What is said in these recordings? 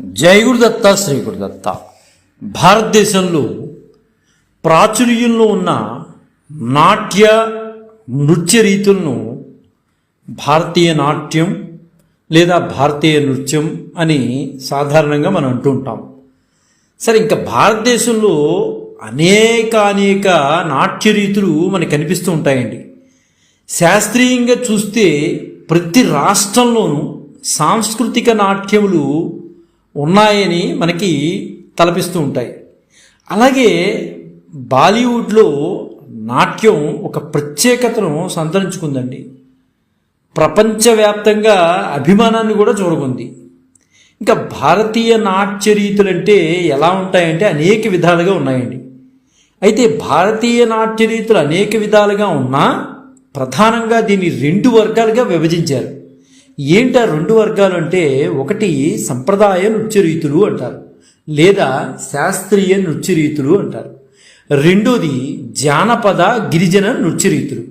జై గురుదత్త శ్రీ గురుదత్త భారతదేశంలో ప్రాచుర్యంలో ఉన్న నాట్య నృత్య రీతులను భారతీయ నాట్యం లేదా భారతీయ నృత్యం అని సాధారణంగా మనం అంటూ ఉంటాం. సరే ఇంకా భారతదేశంలో అనేక అనేక నాట్య రీతులు మనకు కనిపిస్తూ ఉంటాయండి. శాస్త్రీయంగా చూస్తే ప్రతి రాష్ట్రంలోనూ సాంస్కృతిక నాట్యములు ఉన్నాయని మనకి తలపిస్తూ ఉంటాయి. అలాగే బాలీవుడ్లో నాట్యం ఒక ప్రత్యేకతను సంతరించుకుందండి. ప్రపంచవ్యాప్తంగా అభిమానాన్ని కూడా చూరగొంది ఇంకా భారతీయ నాట్య రీతులంటే ఎలా ఉంటాయంటే అనేక విధాలుగా ఉన్నాయండి. అయితే భారతీయ నాట్య రీతులు అనేక విధాలుగా ఉన్నా ప్రధానంగా దీన్ని రెండు వర్గాలుగా విభజించారు. ఏంట రెండు వర్గాలు అంటే ఒకటి సంప్రదాయ నృత్య రీతులు అంటారు లేదా శాస్త్రీయ నృత్య రీతులు అంటారు. రెండోది జానపద గిరిజన నృత్య రీతులు.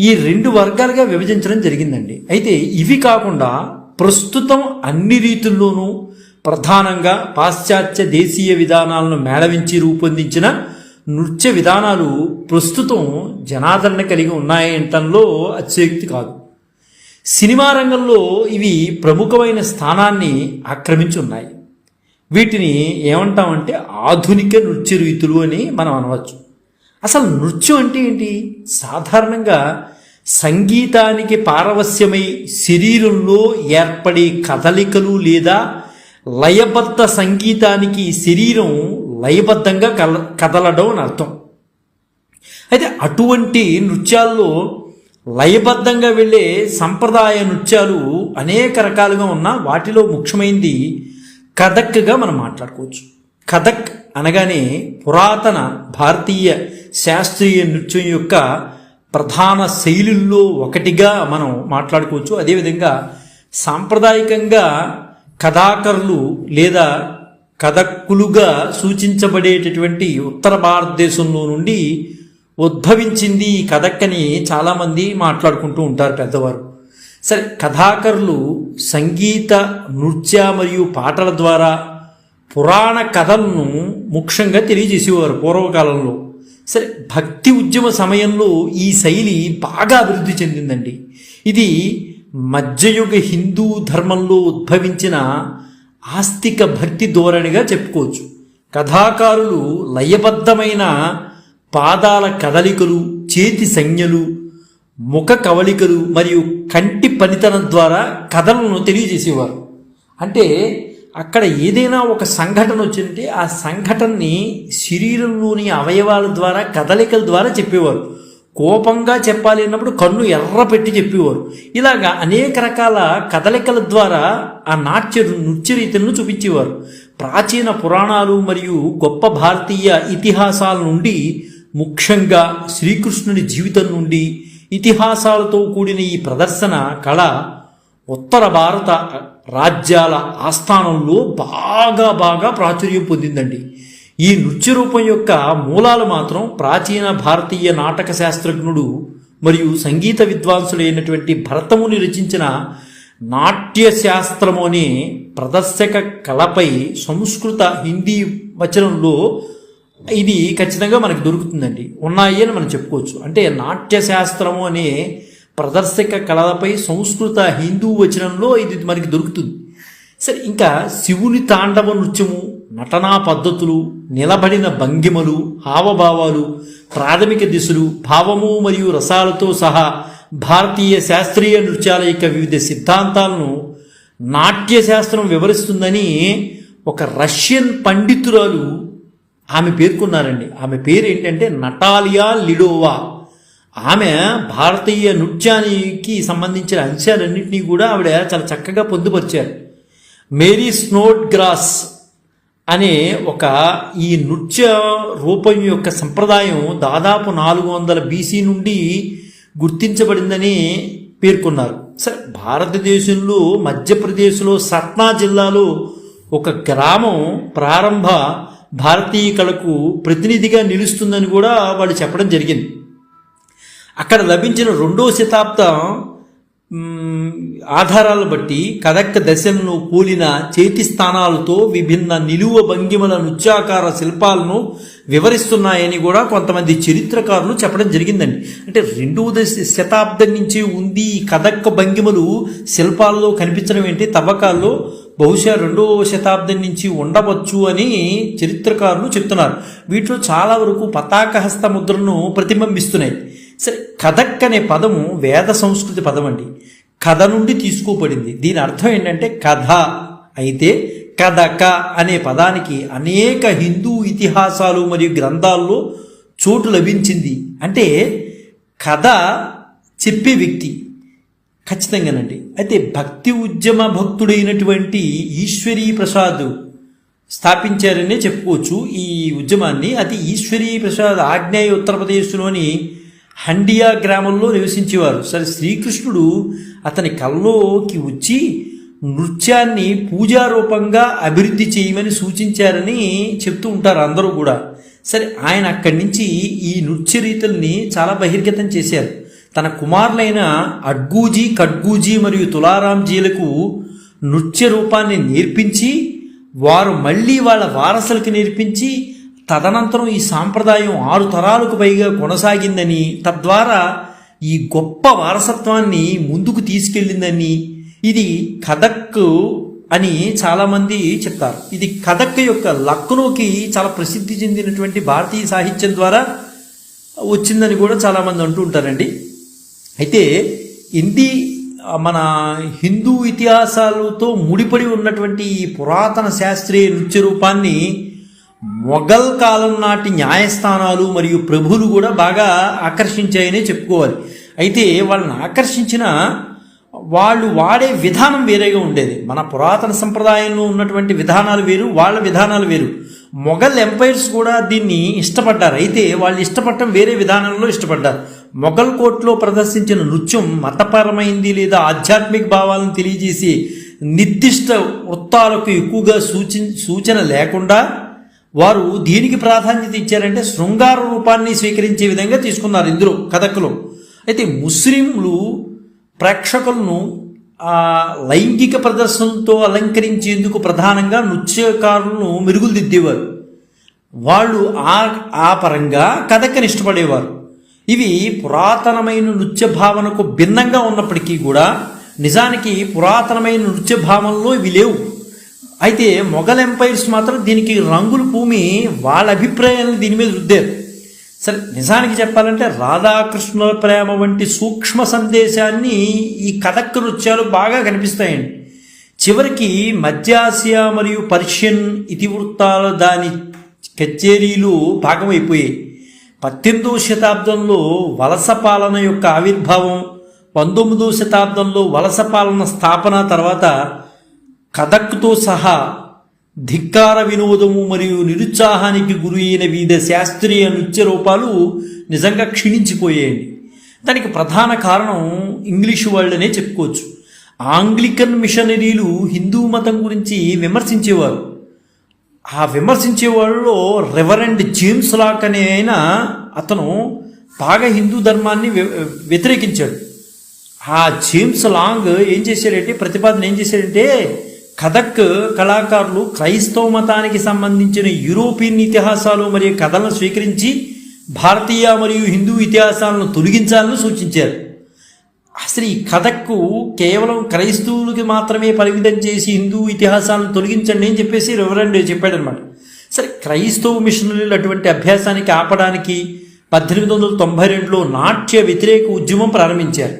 ఈ రెండు వర్గాలుగా విభజించడం జరిగిందండి. అయితే ఇవి కాకుండా ప్రస్తుతం అన్ని రీతుల్లోనూ ప్రధానంగా పాశ్చాత్య దేశీయ విధానాలను మేళవించి రూపొందించిన నృత్య విధానాలు ప్రస్తుతం జనాదరణ కలిగి ఉన్నాయంటంలో అత్యక్తి కాదు. సినిమా రంగంలో ఇవి ప్రముఖమైన స్థానాన్ని ఆక్రమించి ఉన్నాయి వీటిని ఏమంటామంటే ఆధునిక నృత్య రీతులు అని మనం అనవచ్చు. అసలు నృత్యం అంటే ఏంటి? సాధారణంగా సంగీతానికి పారవస్యమై శరీరంలో ఏర్పడే కదలికలు లేదా లయబద్ధ సంగీతానికి శరీరం లయబద్ధంగా కల కదలడం అని అర్థం. అయితే అటువంటి నృత్యాల్లో లయబద్ధంగా వెళ్ళే సంప్రదాయ నృత్యాలు అనేక రకాలుగా ఉన్న వాటిలో ముఖ్యమైనది కథక్గా మనం మాట్లాడుకోవచ్చు. కథక్ అనగానే పురాతన భారతీయ శాస్త్రీయ నృత్యం యొక్క ప్రధాన శైలుల్లో ఒకటిగా మనం మాట్లాడుకోవచ్చు. అదేవిధంగా సాంప్రదాయకంగా కథాకరులు లేదా కథక్కులుగా సూచించబడేటటువంటి ఉత్తర భారతదేశంలో నుండి ఉద్భవించింది ఈ కథక్కని చాలామంది మాట్లాడుకుంటూ ఉంటారు పెద్దవారు. సరే కథాకరులు సంగీత నృత్య మరియు పాటల ద్వారా పురాణ కథలను ముఖ్యంగా తెలియజేసేవారు పూర్వకాలంలో. సరే భక్తి ఉద్యమ సమయంలో ఈ శైలి బాగా అభివృద్ధి చెందిందండి. ఇది మధ్యయుగ హిందూ ధర్మంలో ఉద్భవించిన ఆస్తిక భక్తి ధోరణిగా చెప్పుకోవచ్చు. కథాకారులు లయబద్ధమైన పాదాల కదలికలు చేతి సంజ్ఞలు ముఖ కవళికలు మరియు కంటి పనితనం ద్వారా కథలను తెలియజేసేవారు. అంటే అక్కడ ఏదైనా ఒక సంఘటన వచ్చింటే ఆ సంఘటనని శరీరంలోని అవయవాల ద్వారా కదలికల ద్వారా చెప్పేవారు. కోపంగా చెప్పాలి అన్నప్పుడు కన్ను ఎర్ర పెట్టి చెప్పేవారు. ఇలాగా అనేక రకాల కదలికల ద్వారా ఆ నాట్య నృత్య రీతులను చూపించేవారు. ప్రాచీన పురాణాలు మరియు గొప్ప భారతీయ ఇతిహాసాల నుండి ముఖ్యంగా శ్రీకృష్ణుని జీవితం నుండి ఇతిహాసాలతో కూడిన ఈ ప్రదర్శన కళ ఉత్తర భారత రాజ్యాల ఆస్థానంలో బాగా బాగా ప్రాచుర్యం పొందిందండి. ఈ నృత్య రూపం యొక్క మూలాలు మాత్రం ప్రాచీన భారతీయ నాటక శాస్త్రజ్ఞుడు మరియు సంగీత విద్వాంసులైనటువంటి భరతముని రచించిన నాట్యశాస్త్రము అనే ప్రదర్శక కళపై సంస్కృత హిందీ వచనంలో ఇది ఖచ్చితంగా మనకు దొరుకుతుందండి. ఉన్నాయి అని మనం చెప్పుకోవచ్చు. అంటే నాట్య శాస్త్రము అనే ప్రదర్శక కళలపై సంస్కృత హిందూ వచనంలో ఇది మనకి దొరుకుతుంది. సరే ఇంకా శివుని తాండవ నృత్యము నటనా పద్ధతులు నిలబడిన భంగిమలు హావభావాలు ప్రాథమిక దిశలు భావము మరియు రసాలతో సహా భారతీయ శాస్త్రీయ నృత్యాల యొక్క వివిధ సిద్ధాంతాలను నాట్య శాస్త్రం వివరిస్తుందని ఒక రష్యన్ పండితురాలు ఆమె పేర్కొన్నారండి. ఆమె పేరు ఏంటంటే నటాలియా లిడోవా. ఆమె భారతీయ నృత్యానికి సంబంధించిన అంశాలన్నింటినీ కూడా ఆవిడ చాలా చక్కగా పొందుపరిచారు. మేరీ స్నోడ్ గ్రాస్ అనే ఒక ఈ నృత్య రూపం యొక్క సంప్రదాయం దాదాపు నాలుగు వందల బీసీ నుండి గుర్తించబడిందని పేర్కొన్నారు. సరే భారతదేశంలో మధ్యప్రదేశ్లో సత్నా జిల్లాలో ఒక గ్రామం ప్రారంభ భారతీయ కళకు ప్రతినిధిగా నిలుస్తుందని కూడా వాళ్ళు చెప్పడం జరిగింది. అక్కడ లభించిన రెండో శతాబ్దం ఆధారాలు బట్టి కదక్క దశలను కూలిన చేతి స్థానాలతో విభిన్న నిలువ భంగిమల నృత్యాకార శిల్పాలను వివరిస్తున్నాయని కూడా కొంతమంది చరిత్రకారులు చెప్పడం జరిగిందండి. అంటే రెండవ దశ శతాబ్దం నుంచి ఉంది ఈ కథక్క భంగిమలు శిల్పాల్లో కనిపించడం ఏంటి? తవ్వకాల్లో బహుశా రెండవ శతాబ్దం నుంచి ఉండవచ్చు అని చరిత్రకారులు చెప్తున్నారు. వీటిలో చాలా వరకు పతాకహస్త ముద్రను ప్రతిబింబిస్తున్నాయి. సరే కథక్ అనే పదము వేద సంస్కృతి పదం అండి కథ నుండి తీసుకోబడింది. దీని అర్థం ఏంటంటే కథ. అయితే కథక అనే పదానికి అనేక హిందూ ఇతిహాసాలు మరియు గ్రంథాల్లో చోటు లభించింది. అంటే కథ చెప్పే వ్యక్తి. ఖచ్చితంగానండి. అయితే భక్తి ఉద్యమ భక్తుడైనటువంటి ఈశ్వరీ ప్రసాద్ స్థాపించారనే చెప్పుకోవచ్చు. ఈ ఉద్యమాన్ని అది ఈశ్వరీ ప్రసాద్ ఆగ్నేయ ఉత్తరప్రదేశ్లోని హండియా గ్రామంలో నివసించేవారు. సరే శ్రీకృష్ణుడు అతని కల్లోకి వచ్చి నృత్యాన్ని పూజారూపంగా అభివృద్ధి చేయమని సూచించారని చెప్తూ ఉంటారు అందరూ కూడా. సరే ఆయన అక్కడి నుంచి ఈ నృత్య రీతుల్ని చాలా బహిర్గతం చేశారు. తన కుమారులైన అడ్గూజీ ఖడ్గూజీ మరియు తులారాంజీలకు నృత్య రూపాన్ని నేర్పించి వారు మళ్ళీ వాళ్ళ వారసులకు నేర్పించి తదనంతరం ఈ సాంప్రదాయం ఆరు తరాలకు పైగా కొనసాగిందని తద్వారా ఈ గొప్ప వారసత్వాన్ని ముందుకు తీసుకెళ్ళిందని ఇది కథక్ అని చాలామంది చెప్తారు. ఇది కథక్ యొక్క లక్నోకి చాలా ప్రసిద్ధి చెందినటువంటి భారతీయ సాహిత్యం ద్వారా వచ్చిందని కూడా చాలామంది అంటూ ఉంటారండి. అయితే హిందీ మన హిందూ ఇతిహాసాలతో ముడిపడి ఉన్నటువంటి ఈ పురాతన శాస్త్రీయ నృత్య రూపాన్ని మొఘల్ కాలం నాటి న్యాయస్థానాలు మరియు ప్రభులు కూడా బాగా ఆకర్షించాయనే చెప్పుకోవాలి. అయితే వాళ్ళని ఆకర్షించిన వాళ్ళు వాడే విధానం వేరేగా ఉండేది. మన పురాతన సంప్రదాయంలో ఉన్నటువంటి విధానాలు వేరు వాళ్ళ విధానాలు వేరు. మొఘల్ ఎంపైర్స్ కూడా దీన్ని ఇష్టపడ్డారు. అయితే వాళ్ళు ఇష్టపడటం వేరే విధానంలో ఇష్టపడ్డారు. మొఘల్ కోర్టులో ప్రదర్శించిన నృత్యం మతపరమైంది లేదా ఆధ్యాత్మిక భావాలను తెలియజేసి నిర్దిష్ట వృత్తాలకు ఎక్కువగా సూచి సూచన లేకుండా వారు దీనికి ప్రాధాన్యత ఇచ్చారంటే శృంగార రూపాన్ని స్వీకరించే విధంగా తీసుకున్నారు ఇందులో కథకులు. అయితే ముస్లింలు ప్రేక్షకులను లైంగిక ప్రదర్శనతో అలంకరించేందుకు ప్రధానంగా నృత్యకారులను మెరుగులు దిద్దేవారు. వాళ్ళు ఆ ఆ పరంగా కథకని ఇష్టపడేవారు. ఇవి పురాతనమైన నృత్య భావనకు భిన్నంగా ఉన్నప్పటికీ కూడా నిజానికి పురాతనమైన నృత్య భావనలో ఇవి లేవు. అయితే మొఘల్ ఎంపైర్స్ మాత్రం దీనికి రంగులు భూమి వాళ్ళ అభిప్రాయాలను దీని మీద రుద్దారు. సరే నిజానికి చెప్పాలంటే రాధాకృష్ణుల ప్రేమ వంటి సూక్ష్మ సందేశాన్ని ఈ కథక్ నృత్యాలు బాగా కనిపిస్తాయండి. చివరికి మధ్యాసియా మరియు పర్షియన్ ఇతివృత్తాలు దాని కచేరీలు భాగమైపోయాయి. పద్దెనిమిదవ శతాబ్దంలో వలస పాలన యొక్క ఆవిర్భావం పంతొమ్మిదవ శతాబ్దంలో వలస పాలన స్థాపన తర్వాత కథక్తో సహా ధిక్కార వినోదము మరియు నిరుత్సాహానికి గురి అయిన వివిధ శాస్త్రీయ నృత్య రూపాలు నిజంగా క్షీణించిపోయాయండి దానికి ప్రధాన కారణం ఇంగ్లీషు వాళ్ళనే చెప్పుకోవచ్చు. ఆంగ్లికన్ మిషనరీలు హిందూ మతం గురించి విమర్శించేవారు. ఆ విమర్శించే వాళ్ళలో రెవరెండ్ జేమ్స్ లాక్ అనే ఆయన అతను బాగా హిందూ ధర్మాన్ని వ్య- వ్యతిరేకించాడు. ఆ జేమ్స్ లాంగ్ ఏం చేశాడంటే ప్రతిపాదన ఏం చేశాడంటే కథక్ కళాకారులు క్రైస్తవ మతానికి సంబంధించిన యూరోపియన్ ఇతిహాసాలు మరియు కథలను స్వీకరించి భారతీయ మరియు హిందూ ఇతిహాసాలను తొలగించాలని సూచించారు. అసలు ఈ కథకు కేవలం క్రైస్తవులకి మాత్రమే పరిమితం చేసి హిందూ ఇతిహాసాలను తొలగించండి అని చెప్పేసి రెవరెండ్ చెప్పాడనమాట. సరే క్రైస్తవ మిషనరీలు అటువంటి అభ్యాసానికి ఆపడానికి పద్దెనిమిది వందల తొంభై రెండులో నాట్య వ్యతిరేక ఉద్యమం ప్రారంభించారు.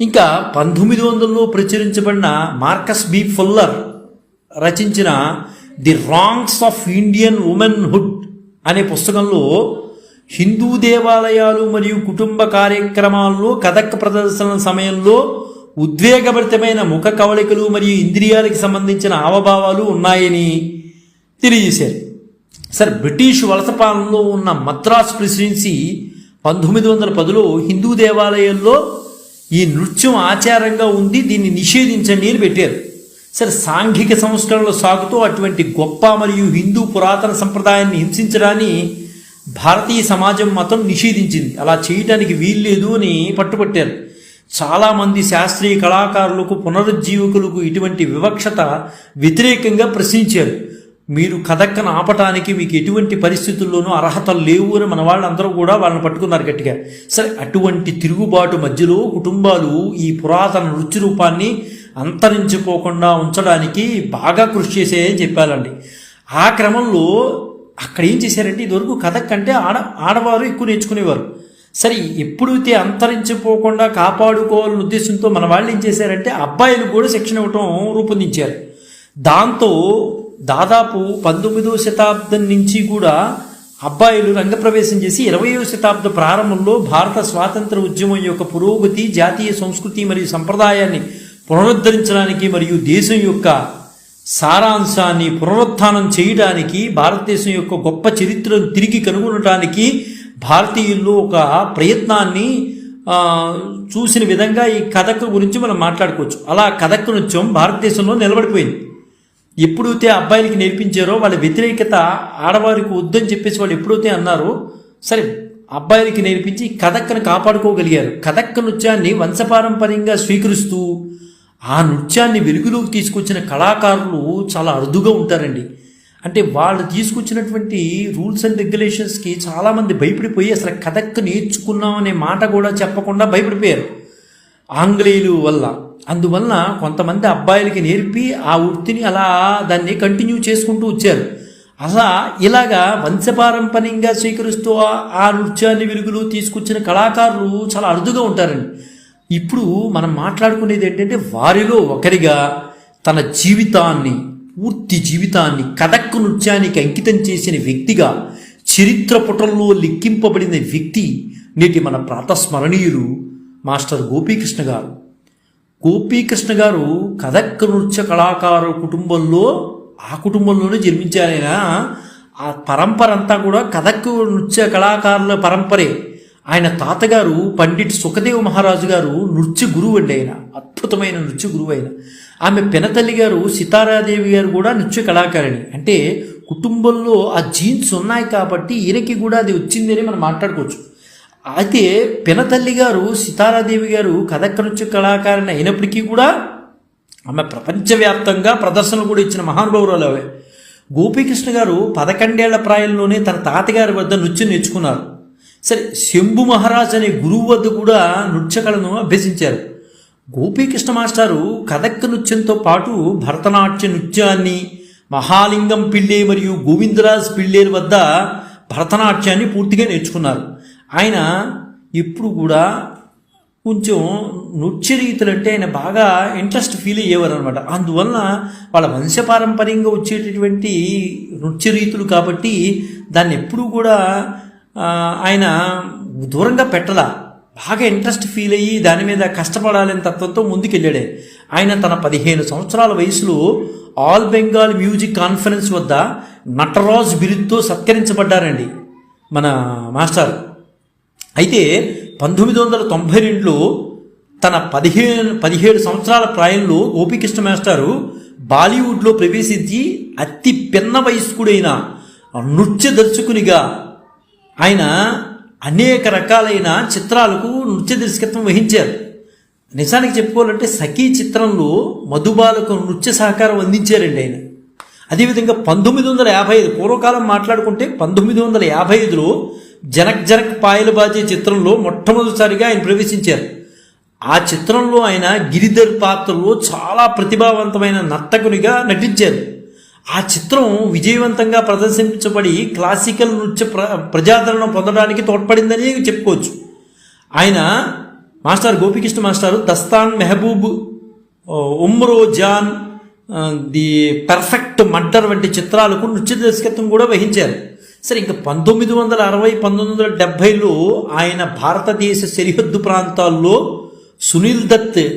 ఇంకా పంతొమ్మిది వందలలో ప్రచురించబడిన మార్కస్ బి ఫుల్లర్ రచించిన the wrongs of Indian womanhood అనే పుస్తకంలో హిందూ దేవాలయాలు మరియు కుటుంబ కార్యక్రమాల్లో కథక్ ప్రదర్శన సమయంలో ఉద్వేగభరితమైన ముఖ కవళికలు మరియు ఇంద్రియాలకు సంబంధించిన హావభావాలు ఉన్నాయని తెలియజేశారు. సార్ బ్రిటిష్ వలస పాలనలో ఉన్న మద్రాస్ ప్రెసిడెన్సీ పంతొమ్మిది వందల పదిలో హిందూ దేవాలయాల్లో ఈ నృత్యం ఆచారంగా ఉంది దీన్ని నిషేధించండి అని పెట్టారు. సరే సాంఘిక సంస్కరణలు సాగుతూ అటువంటి గొప్ప మరియు హిందూ పురాతన సంప్రదాయాన్ని హింసించడాన్ని భారతీయ సమాజం మతం నిషేధించింది. అలా చేయటానికి వీల్లేదు అని పట్టుబట్టారు. చాలామంది శాస్త్రీయ కళాకారులకు పునరుజ్జీవకులకు ఇటువంటి వివక్షత వ్యతిరేకంగా ప్రశ్నించారు. మీరు కథక్కను ఆపటానికి మీకు ఎటువంటి పరిస్థితుల్లోనూ అర్హతలు లేవు అని మన వాళ్ళందరూ కూడా వాళ్ళని పట్టుకున్నారు గట్టిగా. సరే అటువంటి తిరుగుబాటు మధ్యలో కుటుంబాలు ఈ పురాతన నృత్య రూపాన్ని అంతరించిపోకుండా ఉంచడానికి బాగా కృషి చేసాయని చెప్పాలండి. ఆ క్రమంలో అక్కడ ఏం చేశారంటే ఇదివరకు కథక్ అంటే ఆడ ఆడవారు ఎక్కువ నేర్చుకునేవారు. సరే ఎప్పుడైతే అంతరించిపోకుండా కాపాడుకోవాలనే ఉద్దేశంతో మన వాళ్ళు ఏం చేశారంటే అబ్బాయిలు కూడా శిక్షణ ఇవ్వటం రూపొందించారు. దాంతో దాదాపు పంతొమ్మిదవ శతాబ్దం నుంచి కూడా అబ్బాయిలు రంగప్రవేశం చేసి ఇరవయో శతాబ్ద ప్రారంభంలో భారత స్వాతంత్ర ఉద్యమం యొక్క పురోగతి జాతీయ సంస్కృతి మరియు సంప్రదాయాన్ని పునరుద్ధరించడానికి మరియు దేశం యొక్క సారాంశాన్ని పునరుత్థానం చేయడానికి భారతదేశం యొక్క గొప్ప చరిత్రను తిరిగి కనుగొనడానికి భారతీయుల్లో ఒక ప్రయత్నాన్ని చూసిన విధంగా ఈ కథక్ గురించి మనం మాట్లాడుకోవచ్చు. అలా కథక్ నృత్యం భారతదేశంలో నిలబడిపోయింది. ఎప్పుడైతే అబ్బాయిలకి నేర్పించారో వాళ్ళ వ్యతిరేకత ఆడవారికి వద్దని చెప్పేసి వాళ్ళు ఎప్పుడైతే అన్నారో సరే అబ్బాయిలకి నేర్పించి కథక్కను కాపాడుకోగలిగారు. కథక్క నృత్యాన్ని వంశపారంపర్యంగా స్వీకరిస్తూ ఆ నృత్యాన్ని వెలుగులోకి తీసుకొచ్చిన కళాకారులు చాలా అరుదుగా ఉంటారండి. అంటే వాళ్ళు తీసుకొచ్చినటువంటి రూల్స్ అండ్ రెగ్యులేషన్స్కి చాలామంది భయపడిపోయి అసలు కథక్ నేర్చుకున్నాం అనే మాట కూడా చెప్పకుండా భయపడిపోయారు. ఆంగ్లేయులు వల్ల అందువలన కొంతమంది అబ్బాయిలకి నేర్పి ఆ వృత్తిని అలా దాన్ని కంటిన్యూ చేసుకుంటూ వచ్చారు. అలా ఇలాగా వంశపారంపర్యంగా స్వీకరిస్తూ ఆ- నృత్యాన్ని వెలుగులు తీసుకొచ్చిన కళాకారులు చాలా అరుదుగా ఉంటారండి. ఇప్పుడు మనం మాట్లాడుకునేది ఏంటంటే వారిలో ఒకరిగా తన జీవితాన్ని పూర్తి జీవితాన్ని కథక్ నృత్యానికి అంకితం చేసిన వ్యక్తిగా చరిత్ర పుటల్లో లిఖింపబడిన వ్యక్తి నేటి మన ప్రాతస్మరణీయులు మాస్టర్ గోపీకృష్ణ గారు. గోపీకృష్ణ గారు కథక్ నృత్య కళాకారు కుటుంబంలో ఆ కుటుంబంలోనే జన్మించారైనా ఆ పరంపర అంతా కూడా కథక్ నృత్య కళాకారుల పరంపరే. ఆయన తాతగారు పండిట్ సుఖదేవ్ మహారాజు గారు నృత్య గురువు అండి ఆయన. అద్భుతమైన నృత్య గురువు ఆయన. ఆమె పెనతల్లి గారు సితారాదేవి గారు కూడా నృత్య కళాకారిణి. అంటే కుటుంబంలో ఆ జీన్స్ ఉన్నాయి కాబట్టి ఈయనకి కూడా అది వచ్చిందని మనం మాట్లాడుకోవచ్చు. అయితే పినతల్లి గారు సితారాదేవి గారు కథక్ నృత్య కళాకారిణి అయినప్పటికీ కూడా ఆమె ప్రపంచవ్యాప్తంగా ప్రదర్శనలు కూడా ఇచ్చిన మహానుభావురాలు అవే గోపీకృష్ణ గారు పదకొండేళ్ళ ప్రాయంలోనే తన తాతగారి వద్ద నృత్యం నేర్చుకున్నారు. సరే శంభు మహారాజ్ అనే గురువు వద్ద కూడా నృత్య కళను అభ్యసించారు. గోపీకృష్ణ మాస్టారు కథక్ నృత్యంతో పాటు భరతనాట్య నృత్యాన్ని మహాలింగం పిళ్ళే మరియు గోవిందరాజ్ పిళ్ళేరు వద్ద భరతనాట్యాన్ని పూర్తిగా నేర్చుకున్నారు. ఆయన ఎప్పుడు కూడా కొంచెం నృత్య రీతులు అంటే ఆయన బాగా ఇంట్రెస్ట్ ఫీల్ అయ్యేవారు అనమాట అందువలన వాళ్ళ వంశపారంపర్యంగా వచ్చేటటువంటి నృత్య రీతులు కాబట్టి దాన్ని ఎప్పుడూ కూడా ఆయన దూరంగా పెట్టలా. బాగా ఇంట్రెస్ట్ ఫీల్ అయ్యి దాని మీద కష్టపడాలని తత్వంతో ముందుకెళ్ళాడే. ఆయన తన పదిహేను సంవత్సరాల వయసులో ఆల్ బెంగాల్ మ్యూజిక్ కాన్ఫరెన్స్ వద్ద నటరాజ్ బిరుద్తో సత్కరించబడ్డారండి మన మాస్టర్. అయితే పంతొమ్మిది వందల తొంభై రెండులో తన పదిహేను పదిహేడు సంవత్సరాల ప్రాయంలో గోపికృష్ణ మాస్టారు బాలీవుడ్లో ప్రవేశించి అతి పిన్న వయస్కుడైన నృత్య దర్శకునిగా ఆయన అనేక రకాలైన చిత్రాలకు నృత్య దర్శకత్వం వహించారు. నిజానికి చెప్పుకోవాలంటే సఖీ చిత్రంలో మధుబాలకు నృత్య సహకారం అందించారండి ఆయన. అదేవిధంగా పంతొమ్మిది వందల యాభై ఐదు పూర్వకాలం మాట్లాడుకుంటే పంతొమ్మిది వందల యాభై ఐదులో జనక్ జనక్ పాయలు బాజే చిత్రంలో మొట్టమొదటిసారిగా ఆయన ప్రవేశించారు. ఆ చిత్రంలో ఆయన గిరిధర్ పాత్రలో చాలా ప్రతిభావంతమైన నర్తకునిగా నటించారు. ఆ చిత్రం విజయవంతంగా ప్రదర్శించబడి క్లాసికల్ నృత్య ప్ర ప్రజాదరణ పొందడానికి తోడ్పడిందని చెప్పుకోవచ్చు. ఆయన మాస్టర్ గోపికృష్ణ మాస్టారు Dastan Mehboob Umrao Jaan the perfect murder వంటి చిత్రాలకు నృత్య దర్శకత్వం కూడా వహించారు. సరే ఇంకా పంతొమ్మిది వందల అరవై పంతొమ్మిది వందల డెబ్భైలో ఆయన భారతదేశ సరిహద్దు ప్రాంతాల్లో సునీల్ దత్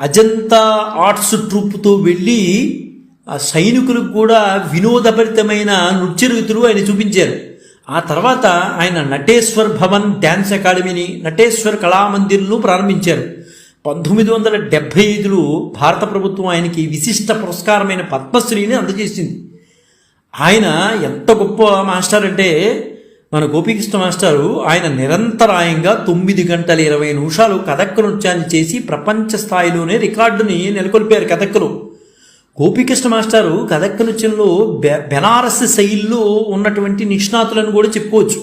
అజంతా ఆర్ట్స్ ట్రూప్తో వెళ్ళి ఆ సైనికులకు కూడా వినోదభరితమైన నృత్య రీతులు ఆయన చూపించారు. ఆ తర్వాత ఆయన నటేశ్వర్ భవన్ డ్యాన్స్ అకాడమీని నటేశ్వర్ కళామందిర్ను ప్రారంభించారు. పంతొమ్మిది వందల డెబ్భై ఐదులో భారత ప్రభుత్వం ఆయనకి విశిష్ట పురస్కారమైన పద్మశ్రీని అందజేసింది. ఆయన ఎంత గొప్ప మాస్టర్ అంటే మన గోపీకృష్ణ మాస్టారు ఆయన నిరంతరాయంగా తొమ్మిది గంటల ఇరవై నిమిషాలు కథక్ నృత్యాన్ని చేసి ప్రపంచ స్థాయిలోనే రికార్డుని నెలకొల్పారు కథక్కులు. గోపీకృష్ణ మాస్టారు కథక్ నృత్యంలో బె- బెనారస్ శైలిలో ఉన్నటువంటి నిష్ణాతులను కూడా చెప్పుకోవచ్చు.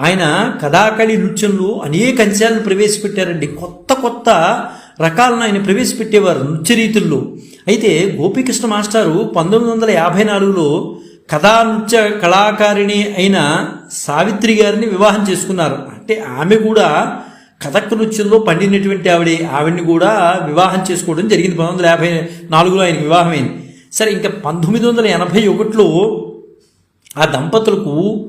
ఆయన కథాకళి నృత్యంలో అనేక అంశాలను ప్రవేశపెట్టారండి. కొత్త కొత్త రకాలను ఆయన ప్రవేశపెట్టేవారు నృత్య రీతుల్లో. అయితే గోపీకృష్ణ మాస్టారు పంతొమ్మిది వందల యాభై నాలుగులో కథా నృత్య కళాకారిణి అయిన సావిత్రి గారిని వివాహం చేసుకున్నారు. అంటే ఆమె కూడా కథక్ నృత్యంలో పండినటువంటి ఆవిడ ఆవిడ్ని కూడా వివాహం చేసుకోవడం జరిగింది. పంతొమ్మిది వందల యాభై నాలుగులో ఆయన వివాహమైంది. సరే ఇంకా పంతొమ్మిది వందల ఎనభై ఒకటిలో ఆ దంపతులకు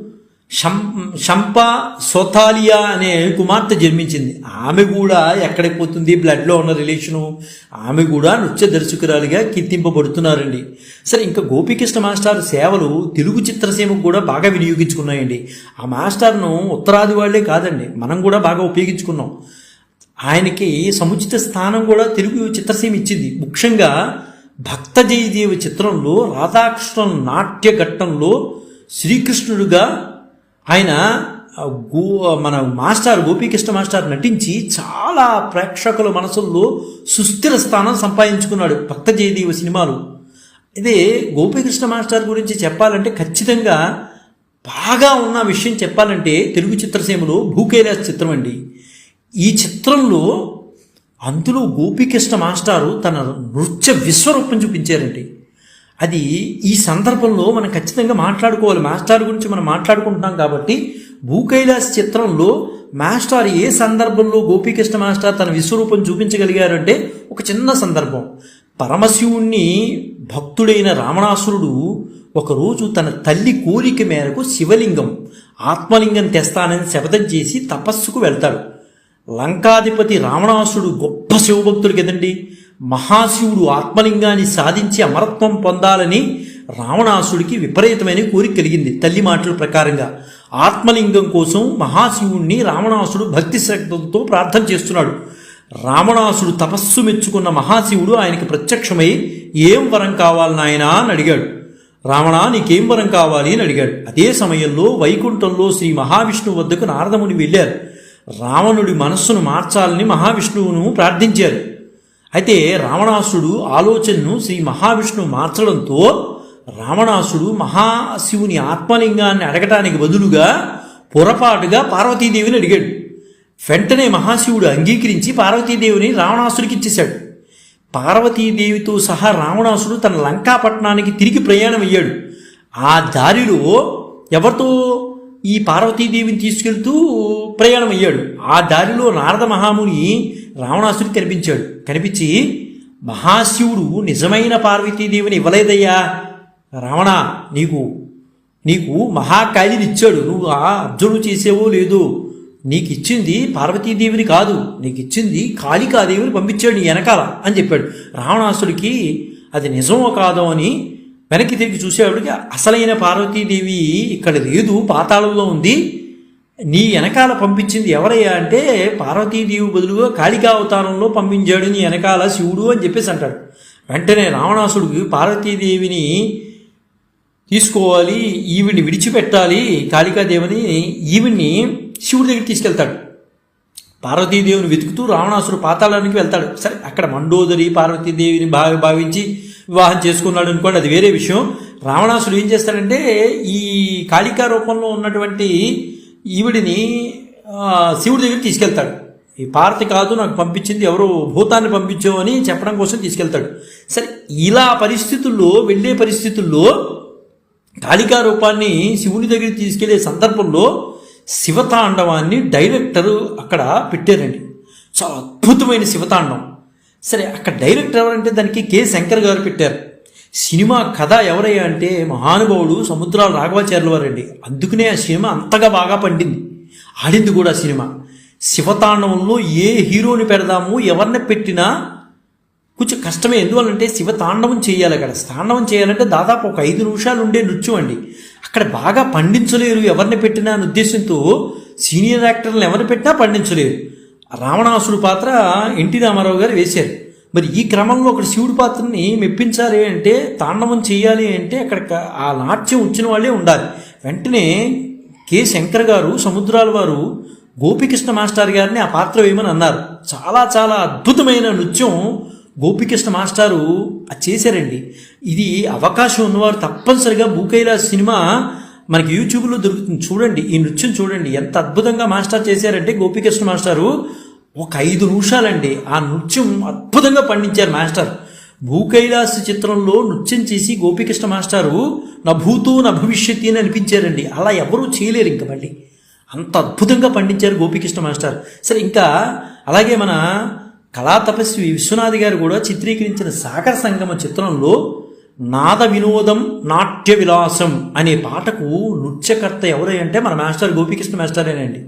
శం శంప సోతాలియా అనే కుమార్తె జన్మించింది. ఆమె కూడా ఎక్కడికి పోతుంది? బ్లడ్లో ఉన్న రిలేషను. ఆమె కూడా నృత్య దర్శకురాలిగా కీర్తింపబడుతున్నారండి. సరే ఇంకా గోపీకృష్ణ మాస్టర్ సేవలు తెలుగు చిత్రసీమకు కూడా బాగా వినియోగించుకున్నాయండి. ఆ మాస్టర్ను ఉత్తరాది వాళ్ళే కాదండి. మనం కూడా బాగా ఉపయోగించుకున్నాం. ఆయనకి సముచిత స్థానం కూడా తెలుగు చిత్రసీమ ఇచ్చింది. ముఖ్యంగా భక్త జయదేవి చిత్రంలో రాధాకృష్ణ నాట్య ఘట్టంలో శ్రీకృష్ణుడుగా ఆయన గో మన మాస్టర్ గోపీకృష్ణ మాస్టర్ నటించి చాలా ప్రేక్షకుల మనసుల్లో సుస్థిర స్థానం సంపాదించుకున్నాడు భక్త జయదేవి సినిమాలు. ఇదే గోపీకృష్ణ మాస్టర్ గురించి చెప్పాలంటే ఖచ్చితంగా బాగా ఉన్న విషయం చెప్పాలంటే తెలుగు చిత్రసీమలో భూకైలాస్ చిత్రం అండి. ఈ చిత్రంలో అందులో గోపీకృష్ణ మాస్టారు తన నృత్య విశ్వరూపం చూపించారండి. అది ఈ సందర్భంలో మనం ఖచ్చితంగా మాట్లాడుకోవాలి. మాస్టర్ గురించి మనం మాట్లాడుకుంటున్నాం కాబట్టి భూకైలాస్ చిత్రంలో మాస్టర్ ఏ సందర్భంలో గోపీకృష్ణ మాస్టర్ తన విశ్వరూపం చూపించగలిగారంటే ఒక చిన్న సందర్భం. పరమశివుణ్ణి భక్తుడైన రావణాసురుడు ఒకరోజు తన తల్లి కోరిక మేరకు శివలింగం ఆత్మలింగం తెస్తానని శపథం చేసి తపస్సుకు వెళ్తాడు. లంకాధిపతి రావణాసుడు గొప్ప శివభక్తుడు కదండి మహాశివుడు ఆత్మలింగాన్ని సాధించి అమరత్వం పొందాలని రావణాసుడికి విపరీతమైన కోరిక కలిగింది తల్లి మాటల ప్రకారంగా. ఆత్మలింగం కోసం మహాశివుణ్ణి రావణాసుడు భక్తి శ్రద్ధలతో ప్రార్థన చేస్తున్నాడు. రావణాసుడు తపస్సు మెచ్చుకున్న మహాశివుడు ఆయనకి ప్రత్యక్షమై ఏం వరం కావాలి నాయనా? అని అడిగాడు. రావణ నీకేం వరం కావాలి? అని అడిగాడు. అదే సమయంలో వైకుంఠంలో శ్రీ మహావిష్ణువు వద్దకు నారదముని వెళ్ళారు. రావణుడి మనస్సును మార్చాలని మహావిష్ణువును ప్రార్థించారు. అయితే రావణాసుడు ఆలోచనను శ్రీ మహావిష్ణువు మార్చడంతో రావణాసుడు మహాశివుని ఆత్మలింగాన్ని అడగటానికి బదులుగా పొరపాటుగా పార్వతీదేవిని అడిగాడు. వెంటనే మహాశివుడు అంగీకరించి పార్వతీదేవిని రావణాసుడికి ఇచ్చేశాడు. పార్వతీదేవితో సహా రావణాసుడు తన లంకాపట్నానికి తిరిగి ప్రయాణం అయ్యాడు ఆ దారిలో ఎవరితో ఈ పార్వతీదేవిని తీసుకెళ్తూ ప్రయాణం అయ్యాడు ఆ దారిలో నారద మహాముని రావణాసుడు కనిపించాడు కనిపించి మహాశివుడు నిజమైన పార్వతీదేవిని ఇవ్వలేదయ్యా. రావణ నీకు నీకు మహాకాళిని ఇచ్చాడు. నువ్వు ఆ అబ్జర్వ్ చేసేవో లేదో నీకు ఇచ్చింది పార్వతీదేవిని కాదు. నీకు ఇచ్చింది కాళికాదేవిని పంపించాడు నీ వెనకాల అని చెప్పాడు. రావణాసుడికి అది నిజమో కాదో అని వెనక్కి తిరిగి చూసేవాడికి అసలైన పార్వతీదేవి ఇక్కడ లేదు. పాతాళంలో ఉంది. నీ వెనకాల పంపించింది ఎవరయ్యా అంటే పార్వతీదేవి బదులుగా కాళికా అవతారంలో పంపించాడు నీ వెనకాల శివుడు అని చెప్పేసి అంటాడు. వెంటనే రావణాసుడికి పార్వతీదేవిని తీసుకోవాలి ఈవిని విడిచిపెట్టాలి కాళికాదేవిని ఈవిని శివుడి దగ్గర తీసుకెళ్తాడు. పార్వతీదేవిని వెతుకుతూ రావణాసుడు పాతాళానికి వెళ్తాడు. సరే అక్కడ మండోదరి పార్వతీదేవిని బాగా భావించి వివాహం చేసుకున్నాడు అనుకోండి అది వేరే విషయం. రావణాసుడు ఏం చేస్తాడంటే ఈ కాళికా రూపంలో ఉన్నటువంటి ఈవిడిని శివుడి దగ్గరికి తీసుకెళ్తాడు. ఈ పార్తి కాదు నాకు పంపించింది ఎవరో భూతాన్ని పంపించావు అని చెప్పడం కోసం తీసుకెళ్తాడు. సరే ఇలా పరిస్థితుల్లో వెళ్ళే పరిస్థితుల్లో కాళికా రూపాన్ని శివుని దగ్గరికి తీసుకెళ్ళే సందర్భంలో శివతాండవాన్ని డైరెక్టర్ అక్కడ పెట్టారండి. చాలా అద్భుతమైన శివతాండం. సరే అక్కడ డైరెక్టర్ ఎవరంటే దానికి కె. శంకర్ గారు పెట్టారు. సినిమా కథ ఎవరయ్యా అంటే మహానుభావుడు సముద్రాల రాఘవాచార్యుల వారండి అందుకనే ఆ సినిమా అంతగా బాగా పండింది. ఆడింది కూడా ఆ సినిమా. శివతాండవంలో ఏ హీరోని పెడదాము ఎవరిని పెట్టినా కొంచెం కష్టమే. ఎందువల్లంటే శివతాండవం చేయాలి అక్కడ. తాండవం చేయాలంటే దాదాపు ఒక ఐదు నిమిషాలు ఉండే నృత్యం అండి. అక్కడ బాగా పండించలేరు ఎవరిని పెట్టినా అనే ఉద్దేశంతో సీనియర్ యాక్టర్లను ఎవరిని పెట్టినా పండించలేరు. రావణాసుడు పాత్ర ఎన్టీ రామారావు గారు వేశారు. మరి ఈ క్రమంలో అక్కడ శివుడి పాత్రని మెప్పించాలి అంటే తాండవం చేయాలి అంటే అక్కడ ఆ నాట్యం వచ్చిన వాళ్ళే ఉండాలి. వెంటనే కె. శంకర్ గారు సముద్రాల వారు గోపికృష్ణ మాస్టర్ గారిని ఆ పాత్ర వేయమని అన్నారు. చాలా చాలా అద్భుతమైన నృత్యం గోపికృష్ణ మాస్టారు అది చేశారండి. ఇది అవకాశం ఉన్నవారు తప్పనిసరిగా భూకైలాస్ సినిమా మనకి యూట్యూబ్లో దొరుకుతుంది. చూడండి ఈ నృత్యం చూడండి. ఎంత అద్భుతంగా మాస్టర్ చేశారంటే గోపికృష్ణ మాస్టారు. ఒక ఐదు నిమిషాలండి. ఆ నృత్యం అద్భుతంగా పండించారు మాస్టర్. భూకైలాస్ చిత్రంలో నృత్యం చేసి గోపికృష్ణ మాస్టారు నా భూతో నా భవిష్యత్తు అని అనిపించారండి. అలా ఎవరూ చేయలేరు ఇంక మళ్ళీ. అంత అద్భుతంగా పండించారు గోపికృష్ణ మాస్టర్. సరే ఇంకా అలాగే మన కళా తపస్వి విశ్వనాథ్ గారు కూడా చిత్రీకరించిన సాగర సంగమ చిత్రంలో నాద వినోదం నాట్య విలాసం అనే పాటకు నృత్యకర్త ఎవరై అంటే మన మాస్టర్ గోపికృష్ణ మాస్టరేనండి.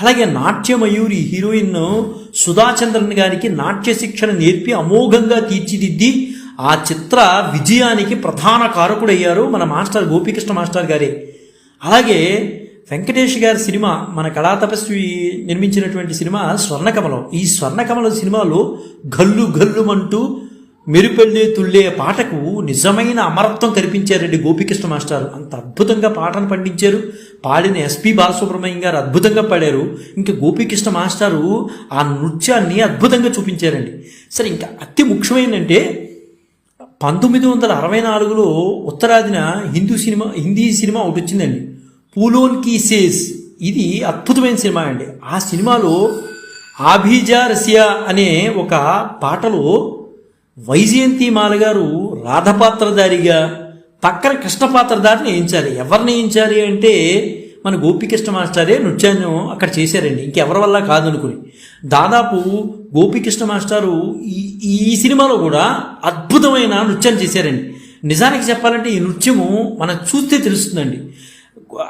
అలాగే నాట్యమయూరి హీరోయిన్ సుధాచంద్రన్ గారికి నాట్య శిక్షణ నేర్పి అమోఘంగా తీర్చిదిద్ది ఆ చిత్ర విజయానికి ప్రధాన కారకుడయ్యారు మన మాస్టర్ గోపికృష్ణ మాస్టర్ గారే. అలాగే వెంకటేష్ గారి సినిమా మన కళా తపస్వి నిర్మించినటువంటి సినిమా స్వర్ణకమలం. ఈ స్వర్ణకమలం సినిమాలో గల్లు గల్లుమంటూ మెరుపెళ్ళే తుళ్ళే పాటకు నిజమైన అమరత్వం కల్పించారండి గోపికృష్ణ మాస్టర్. అంత అద్భుతంగా పాటను పండించారు. పాడిన ఎస్పి బాలసుబ్రహ్మణ్యం గారు అద్భుతంగా పాడారు. ఇంకా గోపికృష్ణ మాస్టారు ఆ నృత్యాన్ని అద్భుతంగా చూపించారండి. సరే ఇంకా అతి ముఖ్యమైనంటే పంతొమ్మిది వందల అరవై నాలుగులో ఉత్తరాదిన హిందూ సినిమా హిందీ సినిమా ఒకటి వచ్చిందండి. పూలోన్ కీ సేస్. ఇది అద్భుతమైన సినిమా అండి. ఆ సినిమాలో ఆభిజా రసియా అనే ఒక పాటలో వైజయంతిమాల గారు రాధపాత్రధారిగా పక్కన కృష్ణ వేయించాలి ఎవరిని వేయించాలి అంటే మన గోపికృష్ణ మాస్టరే నృత్యాన్ని అక్కడ చేశారండి. ఇంకెవరి వల్ల కాదనుకుని. దాదాపు గోపికృష్ణ మాస్టారు ఈ ఈ సినిమాలో కూడా అద్భుతమైన నృత్యం చేశారండి. నిజానికి చెప్పాలంటే ఈ నృత్యము మనం చూస్తే తెలుస్తుందండి.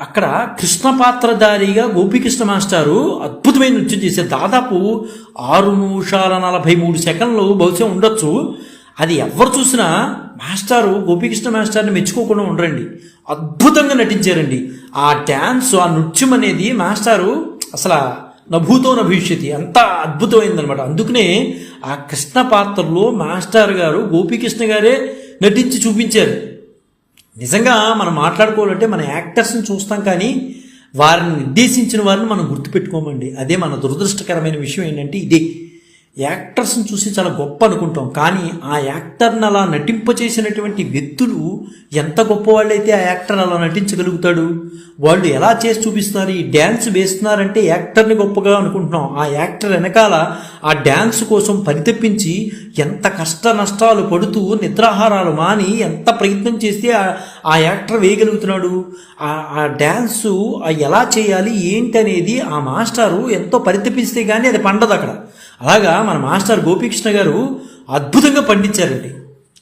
అక్కడ కృష్ణ పాత్రధారిగా గోపికృష్ణ మాస్టారు అద్భుతమైన నృత్యం చేసే దాదాపు ఆరు నిమిషాల నలభై మూడు సెకండ్లు బహుశా ఉండొచ్చు. అది ఎవరు చూసినా మాస్టారు గోపికృష్ణ మాస్టర్ని మెచ్చుకోకుండా ఉండరండి. అద్భుతంగా నటించారండి. ఆ డ్యాన్స్ ఆ నృత్యం అనేది మాస్టారు అసలు నభూతో నభవిష్యతి. అంత అద్భుతమైందనమాట అందుకనే ఆ కృష్ణ పాత్రలో మాస్టర్ గారు గోపికృష్ణ గారే నటించి చూపించారు. నిజంగా మనం మాట్లాడుకోవాలంటే మన యాక్టర్స్ని చూస్తాం కానీ వారిని నిర్దేశించిన వారిని మనం గుర్తుపెట్టుకోమండి. అదే మన దురదృష్టకరమైన విషయం ఏంటంటే ఇదే. యాక్టర్స్ని చూసి చాలా గొప్ప అనుకుంటాం కానీ ఆ యాక్టర్ని అలా నటింపచేసినటువంటి వ్యక్తులు ఎంత గొప్పవాళ్ళైతే ఆ యాక్టర్ అలా నటించగలుగుతాడు? వాళ్ళు ఎలా చేసి చూపిస్తున్నారు ఈ డ్యాన్స్ వేస్తున్నారంటే యాక్టర్ని గొప్పగా అనుకుంటున్నాం. ఆ యాక్టర్ వెనకాల ఆ డ్యాన్స్ కోసం పరితపించి ఎంత కష్ట నష్టాలు పడుతూ నిద్రాహారాలు మాని ఎంత ప్రయత్నం చేస్తే ఆ- యాక్టర్ వేయగలుగుతున్నాడు? ఆ డ్యాన్సు ఎలా చేయాలి ఏంటి అనేది ఆ మాస్టారు ఎంతో పరితపిస్తే కానీ అది పండదు అక్కడ అలాగా మన మాస్టర్ గోపీకృష్ణ గారు అద్భుతంగా పండించారండి.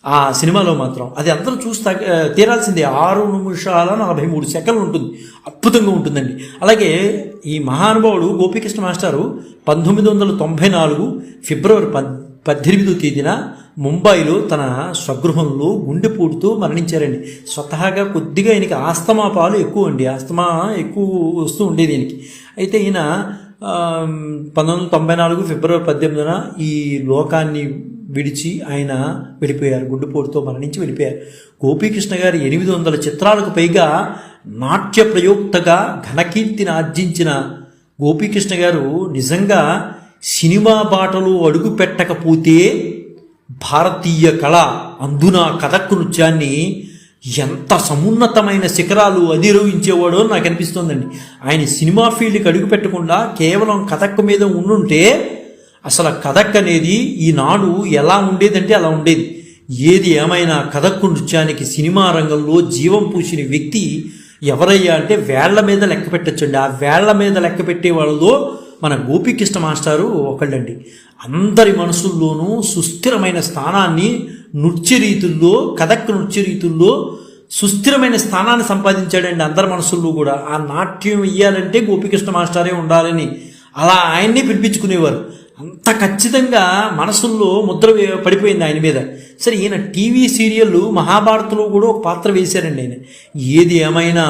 ఆ సినిమాలో మాత్రం. అది అందరూ చూస్తా తీరాల్సిందే. ఆరు నిమిషాల నలభై మూడు సెకండ్లు ఉంటుంది. అద్భుతంగా ఉంటుందండి. అలాగే ఈ మహానుభావుడు గోపీకృష్ణ మాస్టారు పంతొమ్మిది వందల తొంభై నాలుగు ఫిబ్రవరి పద్ పద్దెనిమిదో తేదీన ముంబైలో తన స్వగృహంలో గుండెపోటుతో మరణించారండి. స్వతహాగా కొద్దిగా ఈయనకి ఆస్తమా పాలు ఎక్కువ అండి ఆస్తమా ఎక్కువ వస్తూ ఉండేది ఈయనకి. అయితే ఈయన పంతొమ్మిది వందల తొంభై నాలుగు ఫిబ్రవరి పద్దెనిమిదిన ఈ లోకాన్ని విడిచి ఆయన వెళ్ళిపోయారు గుండెపోటుతో మరణించి వెళ్ళిపోయారు. గోపీకృష్ణ గారి ఎనిమిది వందల చిత్రాలకు పైగా నాట్య ప్రయోక్తగా ఘనకీర్తిని ఆర్జించిన గోపీకృష్ణ గారు నిజంగా సినిమా బాటలు అడుగు పెట్టకపోతే భారతీయ కళ అందున కథక్ నృత్యాన్ని ఎంత సమున్నతమైన శిఖరాలు అధిరోహించేవాడో నాకు అనిపిస్తోందండి ఆయన సినిమా ఫీల్డ్కి అడుగు పెట్టకుండా కేవలం కథక్ మీద ఉండుంటే అసలు కథక్ అనేది ఈనాడు ఎలా ఉండేదంటే అలా ఉండేది. ఏది ఏమైనా కథక్కు నృత్యానికి సినిమా రంగంలో జీవం పూసిన వ్యక్తి ఎవరయ్యా అంటే వేళ్ళ మీద లెక్క పెట్టచ్చండి. ఆ వేళ్ళ మీద లెక్క పెట్టే వాళ్ళలో మన గోపికృష్ణ మాస్టారు ఒకళ్ళండి. అందరి మనసుల్లోనూ సుస్థిరమైన స్థానాన్ని నృత్య రీతుల్లో కథక్ నృత్య రీతుల్లో సుస్థిరమైన స్థానాన్ని సంపాదించాడండి అందరి మనసుల్లో కూడా. ఆ నాట్యం ఇయ్యాలంటే గోపికృష్ణ మాస్టారే ఉండాలని. అలా ఆయన్ని పిలిపించుకునేవారు. అంత ఖచ్చితంగా మనసుల్లో ముద్ర పడిపోయింది ఆయన మీద. సరే ఈయన టీవీ సీరియల్ మహాభారత్లో కూడా ఒక పాత్ర వేశారండి ఆయన. ఏది ఏమైనా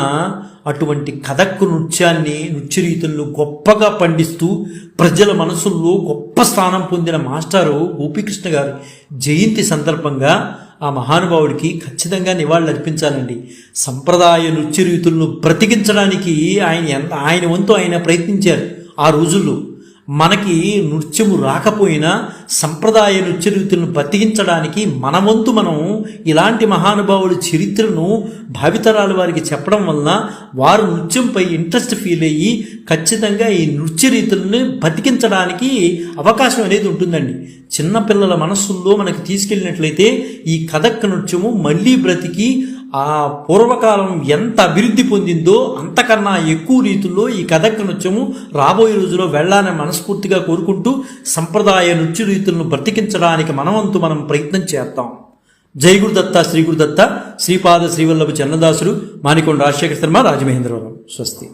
అటువంటి కథక్కు నృత్యాన్ని నృత్య గొప్పగా పండిస్తూ ప్రజల మనసుల్లో గొప్ప స్థానం పొందిన మాస్టారు గోపీకృష్ణ గారు జయంతి సందర్భంగా ఆ మహానుభావుడికి ఖచ్చితంగా నివాళులు అర్పించాలండి. సంప్రదాయ నృత్య రీతులను బ్రతికించడానికి ఆయన ఎంత ఆయన వంతు ఆయన ప్రయత్నించారు ఆ రోజుల్లో. మనకి నృత్యము రాకపోయినా సంప్రదాయ నృత్య రీతులను బతికించడానికి మన వంతు మనం ఇలాంటి మహానుభావుల చరిత్రను భావితరాల వారికి చెప్పడం వలన వారు నృత్యంపై ఇంట్రెస్ట్ ఫీల్ అయ్యి ఖచ్చితంగా ఈ నృత్య రీతులను బతికించడానికి అవకాశం అనేది ఉంటుందండి. చిన్నపిల్లల మనస్సుల్లో మనకి తీసుకెళ్ళినట్లయితే ఈ కథక్ నృత్యము మళ్ళీ బ్రతికి ఆ పూర్వకాలం ఎంత అభివృద్ధి పొందిందో అంతకన్నా ఎక్కువ రీతుల్లో ఈ కథక్ నృత్యము రాబోయే రోజులో వెళ్ళాలని మనస్ఫూర్తిగా కోరుకుంటూ సంప్రదాయ నృత్య రీతులను బ్రతికించడానికి మనవంతు మనం ప్రయత్నం చేద్దాం. జై గురుదత్త శ్రీ గురుదత్త శ్రీపాద శ్రీవల్లభ చన్నదాసుడు మానికొండ రాజశేఖర శర్మ రాజమహేంద్రవరం. స్వస్తి.